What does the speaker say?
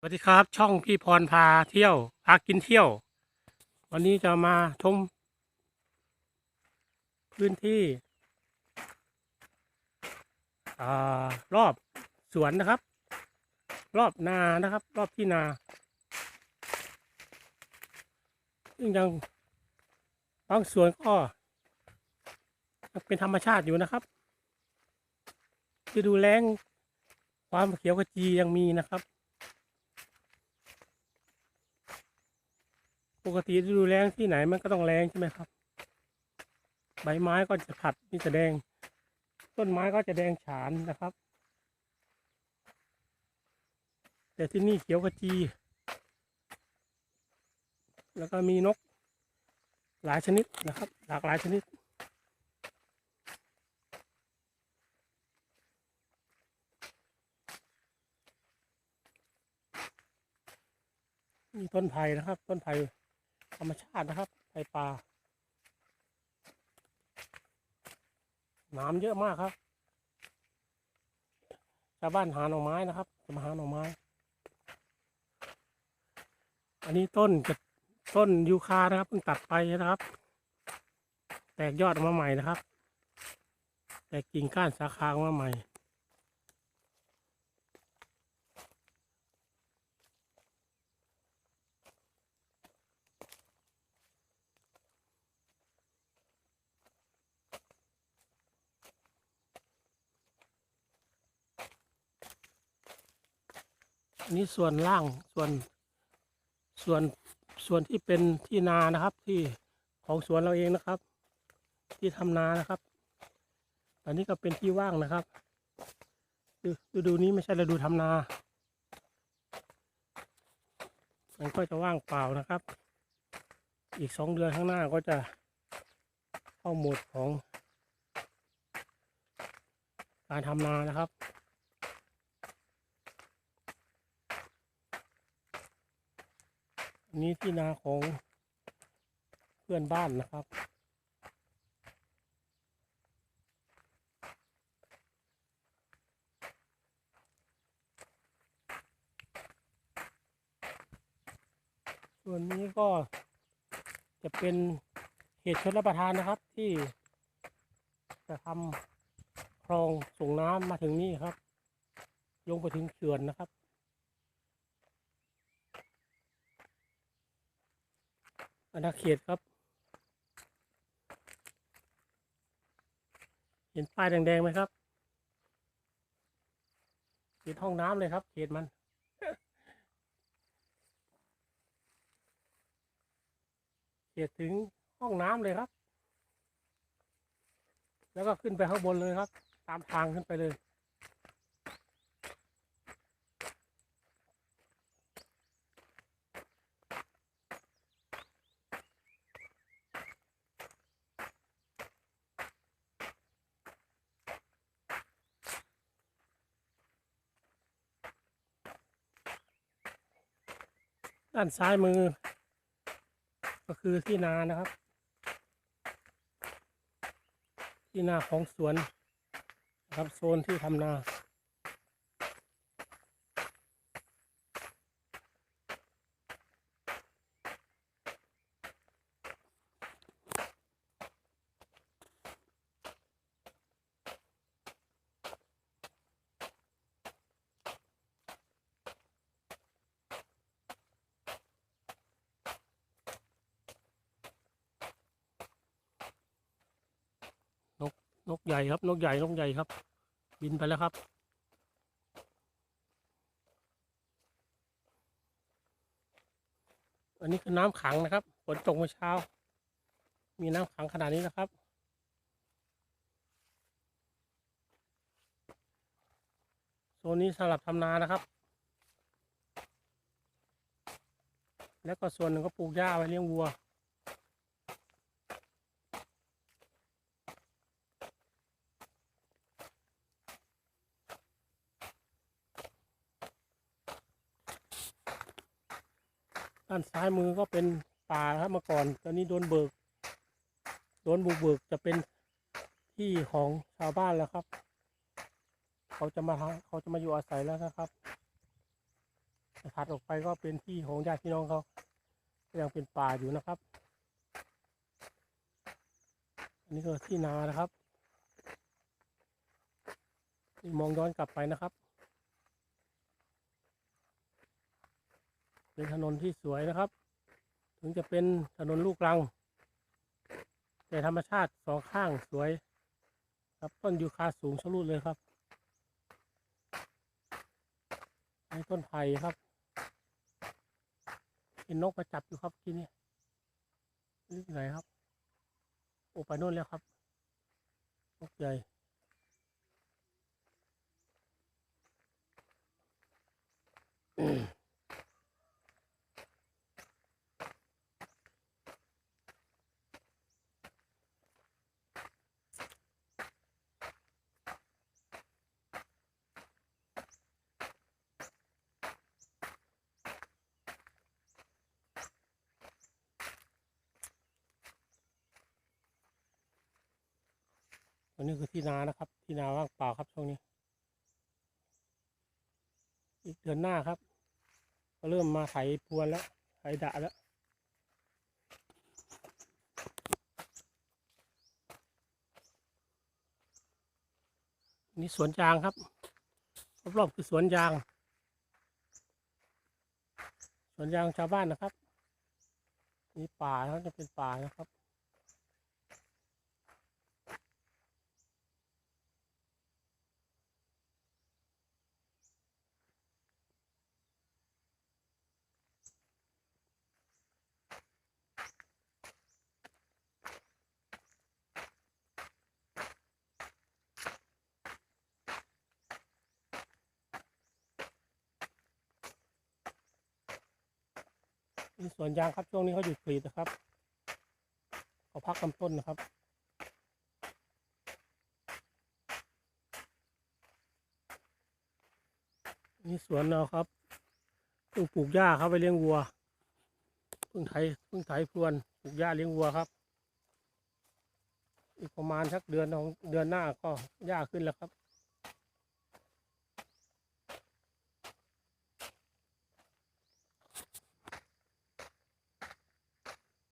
สวัสดีครับ ช่องพี่พรพาเที่ยวพากินเที่ยว วันนี้จะมาชม พื้นที่อรอบสวนนะครับ รอบนานะครับ รอบที่นาซึ่งยังบางส่วนก็เป็นธรรมชาติอยู่นะครับที่ดูแลงความเขียวขจียังมีนะครับ ปกติฤดูแล้งที่ไหนมันก็ต้องแรงใช่ไหมครับ ใบไม้ก็จะผัดนี่จะแดง ต้นไม้ก็จะแดงฉานนะครับ แต่ที่นี่เขียวขจี แล้วก็มีนกหลายชนิดนะครับ หลากหลายชนิดมีต้นไผ่นะครับ ต้นไผ่ ธรรมชาตินะครับไผ่ป่าน้ำเยอะมากครับชาวบ้านหาหน่อไม้นะครับจะมาหาหน่อไม้ อันนี้ต้นจะต้นยูคานะครับเพิ่งตัดไปนะครับ แตกยอดออกมาใหม่นะครับ แตกกิ่งก้านสาขาออกมาใหม่ นี้ส่วนล่างส่วนส่วนส่วนที่เป็นที่นานะครับ ที่ของสวนเราเองนะครับ ที่ทำนานะครับอันนี้ก็เป็นที่ว่างนะครับฤฤดูนี้ไม่ใช่ฤดูทำนามันก็จะว่างเปล่านะครับ อีกสองเดือนข้างหน้าก็จะเข้าโหมดของการทำนานะครับ นนี้ที่นาของเพื่อนบ้านนะครับ ส่วนนี้ก็จะเป็นเขตชนรับประทานนะครับที่จะทำคลองส่งน้ำมาถึงนี่ครับ ลงไปถึงเขื่อนนะครับ อาณาเขตครับ เห็นป้ายแดงๆไหมครับเขตห้องน้ำเลยครับ เขตมันเขตถึงห้องน้ำเลยครับ แล้วก็ขึ้นไปข้างบนเลยครับ ตามทางขึ้นไปเลย ด้านซ้ายมือ ก็คือที่นานะครับ ที่นาของสวนนะครับโซนที่ทำนา นกใหญ่ครับ นกใหญ่ นกใหญ่ครับ บินไปแล้วครับ อันนี้คือน้ำขังนะครับฝนตกเมื่อเช้า มีน้ำขังขนาดนี้นะครับโซนนี้สำหรับทำนานะครับ แล้วก็ส่วนหนึ่งก็ปลูกหญ้าไว้เลี้ยงวัว ด้านซ้ายมือก็เป็นป่าครับเมื่อก่อน ตอนนี้โดนเบิก โดนบุกเบิกจะเป็นที่ของชาวบ้านแล้วครับ เขาจะมาเขาจะมาอยู่อาศัยแล้วนะครับถัดออกไปก็เป็นที่ของญาติพี่น้องเขายังเป็นป่าอยู่นะครับ อันนี้ก็ที่นานะครับ มองย้อนกลับไปนะครับ เป็นถนนที่สวยนะครับ ถึงจะเป็นถนนลูกรัง แต่ธรรมชาติสองข้างสวย ครับต้นยูคาสูงชะลูดเลยครับไอ้ต้นไผ่ครับเห็นนกมาจับอยู่ครับที่นี่นี่ไหนครับโอ้ไปโน่นแล้วครับนกใหญ่อัันนี้คือที่นานะครับ ที่นาว่างเปล่าครับช่วงนี้ อีกเดือนหน้าครับ ก็เริ่มมาไถพรวนแล้วไถดะแล้วนี่สวนยางครับรอบๆคือสวนยาง สวนยางชาวบ้านนะครับมีป่านะครับจะเป็นป่านะครับ นี่สวนยางครับช่วงนี้เขาหยุดกรีดนะครับเขาพักลำต้นนะครับนี่สวนเราครับเพิ่งปลูกหญ้าครับไปเลี้ยงวัวเพิ่งไถเพิ่งไถพรวนปลูกหญ้าเลี้ยงวัวครับ อีกประมาณสักเดือนของเดือนหน้าก็หญ้าขึ้นแล้วครับ